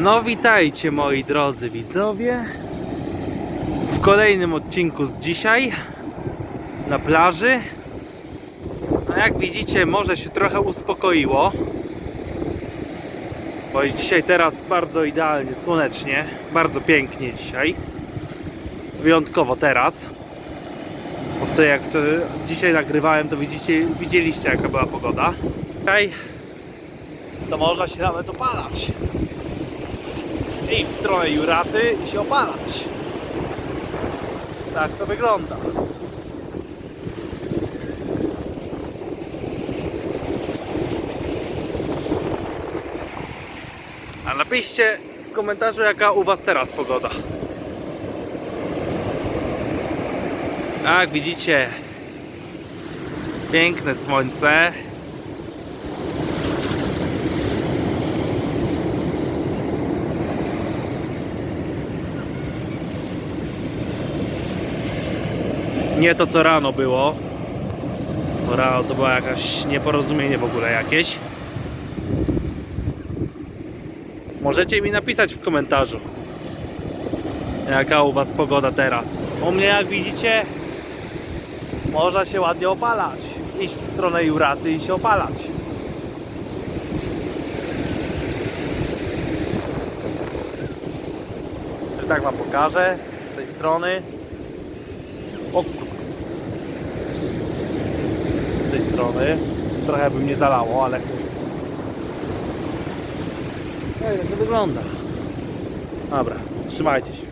No witajcie moi drodzy widzowie w kolejnym odcinku z dzisiaj na plaży. A jak widzicie morze się trochę uspokoiło. Bo jest dzisiaj teraz bardzo idealnie, słonecznie, bardzo pięknie dzisiaj. Wyjątkowo teraz. Bo wtedy jak dzisiaj nagrywałem to widzicie, widzieliście jaka była pogoda. Dzisiaj to można się nawet opalać i w stronę Juraty i się opalać. Tak to wygląda. A napiszcie w komentarzu jaka u Was teraz pogoda. Tak, widzicie piękne słońce. Nie to co rano było. Bo rano to było jakaś nieporozumienie w ogóle jakieś. Możecie mi napisać w komentarzu jaka u was pogoda teraz. U mnie jak widzicie można się ładnie opalać. Iść w stronę Juraty i się opalać. Tak wam pokażę z tej strony. O Z tej strony. Trochę by mnie zalało, ale chuj. Tak to wygląda. Dobra, trzymajcie się.